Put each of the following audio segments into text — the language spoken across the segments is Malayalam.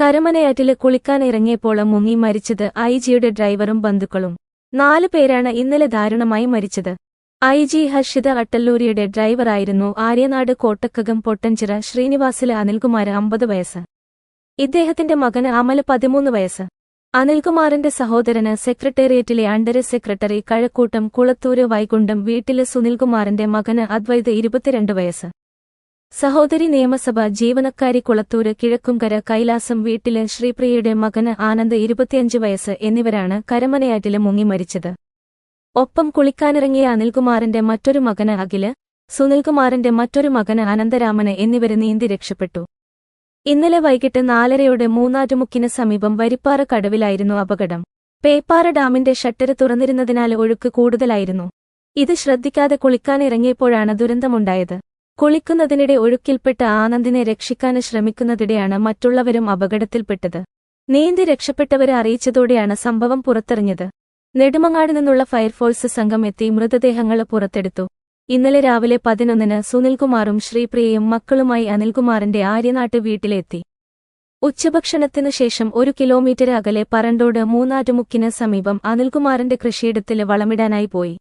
കരമനയാറ്റിൽ കുളിക്കാനിറങ്ങിയപ്പോൾ മുങ്ങി മരിച്ചത് ഐ ജിയുടെ ഡ്രൈവറും ബന്ധുക്കളും. നാലു പേരാണ് ഇന്നലെ ദാരുണമായി മരിച്ചത്. ഐ ജി ഹർഷിത അട്ടല്ലൂരിയുടെ ഡ്രൈവറായിരുന്നു ആര്യനാട് കോട്ടക്കകം പൊട്ടഞ്ചിറ ശ്രീനിവാസിലെ അനിൽകുമാർ അമ്പത് വയസ്സ്. ഇദ്ദേഹത്തിന്റെ മകന് അമൽ പതിമൂന്ന് വയസ്സ്. അനിൽകുമാറിന്റെ സഹോദരന് സെക്രട്ടേറിയറ്റിലെ അണ്ടർ സെക്രട്ടറി കഴക്കൂട്ടം കുളത്തൂര് വൈകുണ്ഠം വീട്ടിലെ സുനിൽകുമാറിന്റെ മകന് അദ്വൈത് ഇരുപത്തിരണ്ട് വയസ്സ്. സഹോദരി നിയമസഭ ജീവനക്കാരി കുളത്തൂര് കിഴക്കുംകര കൈലാസം വീട്ടിലെ ശ്രീപ്രിയയുടെ മകന് ആനന്ദ് ഇരുപത്തിയഞ്ച് വയസ്സ് എന്നിവരാണ് കരമനയാറ്റിൽ മുങ്ങി മരിച്ചത്. ഒപ്പം കുളിക്കാനിറങ്ങിയ അനിൽകുമാറിന്റെ മറ്റൊരു മകന് അഖിൽ സുനിൽകുമാറിന്റെ മറ്റൊരു മകന് അനന്തരാമന് എന്നിവര് നീന്തി രക്ഷപ്പെട്ടു. ഇന്നലെ വൈകിട്ട് നാലരയോടെ മൂന്നാറ്റുമുക്കിന് സമീപം വരിപ്പാറ കടവിലായിരുന്നു അപകടം. പേപ്പാറ ഡാമിന്റെ ഷട്ടര് തുറന്നിരുന്നതിനാൽ ഒഴുക്ക് കൂടുതലായിരുന്നു. ഇത് ശ്രദ്ധിക്കാതെ കുളിക്കാനിറങ്ങിയപ്പോഴാണ് ദുരന്തമുണ്ടായത്. കുളിക്കുന്നതിനിടെ ഒഴുക്കിൽപ്പെട്ട ആനന്ദിനെ രക്ഷിക്കാൻ ശ്രമിക്കുന്നതിടെയാണ് മറ്റുള്ളവരും അപകടത്തിൽപ്പെട്ടത്. നീന്തി രക്ഷപ്പെട്ടവരെ അറിയിച്ചതോടെയാണ് സംഭവം പുറത്തെറിഞ്ഞത്. നെടുമങ്ങാട് നിന്നുള്ള ഫയർഫോഴ്സ് സംഘം എത്തി മൃതദേഹങ്ങൾ പുറത്തെടുത്തു. ഇന്നലെ രാവിലെ പതിനൊന്നിന് സുനിൽകുമാറും ശ്രീപ്രിയയും മക്കളുമായി അനിൽകുമാറിന്റെ ആര്യനാട്ട് വീട്ടിലെത്തി. ഉച്ചഭക്ഷണത്തിനു ശേഷം ഒരു കിലോമീറ്റർ അകലെ പറണ്ടോട് മൂന്നാറ്റുമുക്കിന് സമീപം അനിൽകുമാറിന്റെ കൃഷിയിടത്തിൽ വളമിടാനായി പോയി.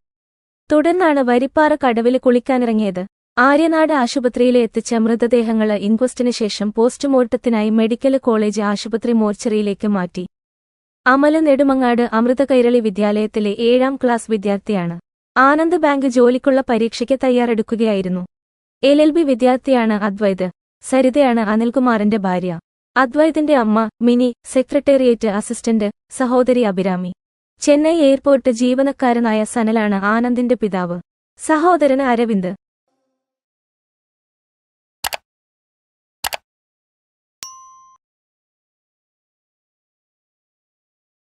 തുടർന്നാണ് വരിപ്പാറ കടവിൽ കുളിക്കാനിറങ്ങിയത്. ആര്യനാട് ആശുപത്രിയിലെ എത്തിച്ച മൃതദേഹങ്ങൾ ഇൻക്വസ്റ്റിന് ശേഷം പോസ്റ്റ്മോർട്ടത്തിനായി മെഡിക്കൽ കോളേജ് ആശുപത്രി മോർച്ചറിയിലേക്ക് മാറ്റി. അമല നെടുമങ്ങാട് അമൃതകൈരളി വിദ്യാലയത്തിലെ ഏഴാം ക്ലാസ് വിദ്യാർത്ഥിയാണ്. ആനന്ദ് ബാങ്ക് ജോലിക്കുള്ള പരീക്ഷയ്ക്ക് തയ്യാറെടുക്കുകയായിരുന്നു. എൽ എൽ ബി വിദ്യാർത്ഥിയാണ് അദ്വൈത്. സരിതയാണ് അനിൽകുമാറിന്റെ ഭാര്യ. അദ്വൈതിന്റെ അമ്മ മിനി സെക്രട്ടേറിയറ്റ് അസിസ്റ്റന്റ് സഹോദരി അഭിരാമി. ചെന്നൈ എയർപോർട്ട് ജീവനക്കാരനായ സനലാണ് ആനന്ദിന്റെ പിതാവ്. സഹോദരന് അരവിന്ദ്.